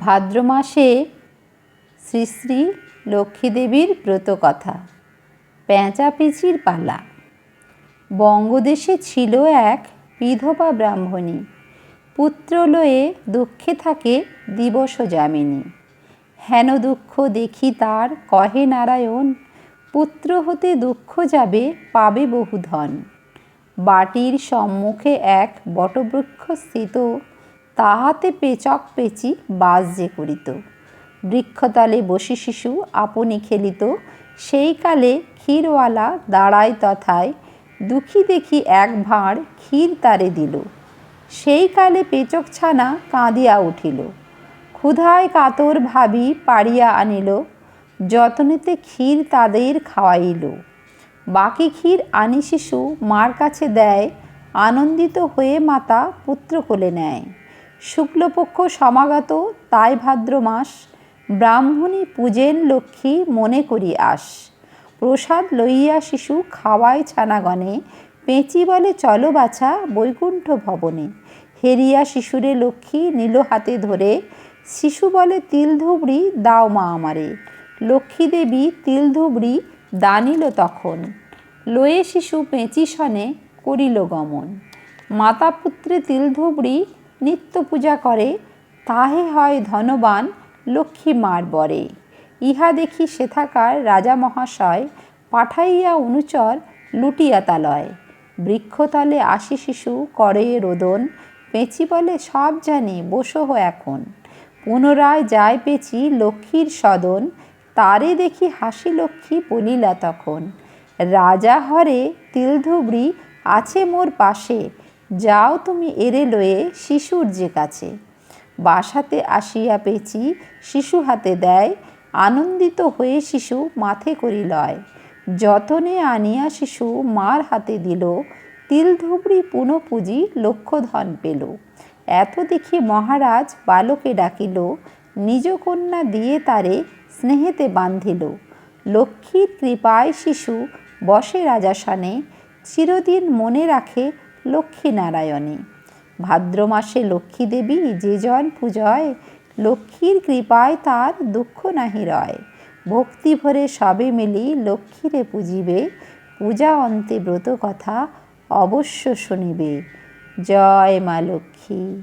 ভাদ্র মাসে শ্রী শ্রী লক্ষ্মীদেবীর ব্রতকথা পেঁচা পিচির পালা। বঙ্গদেশে ছিল এক বিধবা ব্রাহ্মণী। পুত্র লয়ে দুঃখে থাকে দিবস যামিনী। হেন দুঃখ দেখি তার, কহে নারায়ণ, পুত্র হতে দুঃখ যাবে, পাবে বহু ধন। বাটির সম্মুখে এক বটবৃক্ষ স্থিত তাহাতে পেচক পেচি বাস যে করিত। বৃক্ষতলে বসি শিশু আপনি খেলিত। সেই কালে ক্ষীরওয়ালা দাঁড়ায় তথায়, দুঃখী দেখি এক ভাঁড় ক্ষীর তারে দিল। সেই কালে পেচক ছানা কাঁদিয়া উঠিল। ক্ষুধায় কাতর ভাবি পাড়িয়া আনিল, যতনেতে ক্ষীর তাদের খাওয়াইল। বাকি ক্ষীর আনি শিশু মার কাছে দেয়, আনন্দিত হয়ে মাতা পুত্র কোলে নেয়। শুক্লপক্ষ সমাগত, তাই ভাদ্র মাস, ব্রাহ্মণী পূজেন লক্ষ্মী মনে করি আস। প্রসাদ লইয়া শিশু খাওয়ায় ছানাগণে, পেঁচি বলে চলো বাছা বৈকুণ্ঠ ভবনে। হেরিয়া শিশুরে লক্ষ্মী নীল হাতে ধরে, শিশু বলে তিল ধুবড়ি দাও মা আমারে। লক্ষ্মী দেবী তিল ধুবড়ি দানিল তখন। লয়ে শিশু পেঁচি সনে করিল গমন। মাতা পুত্রে তিল ধুবড়ি নিত্য পূজা করে, তাহে হয় ধনবান লক্ষ্মী মার বরে। ইহা দেখি সেথাকার রাজা মহাশয় পাঠাইয়া অনুচর লুটিয়া তালয়। বৃক্ষতলে আসি শিশু, করে রোদন, পেঁচি বলে সব জানি, বসো এখন। পুনরায় যায় পেঁচি লক্ষ্মীর সদন, তারে দেখি হাসি লক্ষ্মী বলিলা তখন। রাজা হরে, তিলধুবড়ি আছে মোর পাশে যাও তুমি এরে লয়ে শিশুর যে কাছে। বাসাতে আসিয়া পেঁচি শিশু হাতে দেয়, আনন্দিত হয়ে শিশু মাথে করি লয়। যতনে আনিয়া শিশু মার হাতে দিল, তিল ধুবড়ি পুনঃ পুঁজি লক্ষ্যধন পেল। এত দেখি মহারাজ বালকে ডাকিল, নিজ কন্যা দিয়ে তারে স্নেহেতে বান্ধিল। লক্ষ্মীর কৃপায় শিশু বসে রাজাসনে, চিরদিন মনে রাখে লক্ষ্মীনারায়ণে। ভাদ্র মাসে লক্ষ্মী দেবী যে জন পূজয়, লক্ষ্মীর কৃপায় তার দুঃখ নাহি রয়। ভক্তি ভরে সবে মিলি লক্ষ্মীরে পুজিবে, পূজা অন্তে ব্রত কথা অবশ্য শুনিবে। জয় মা লক্ষ্মী।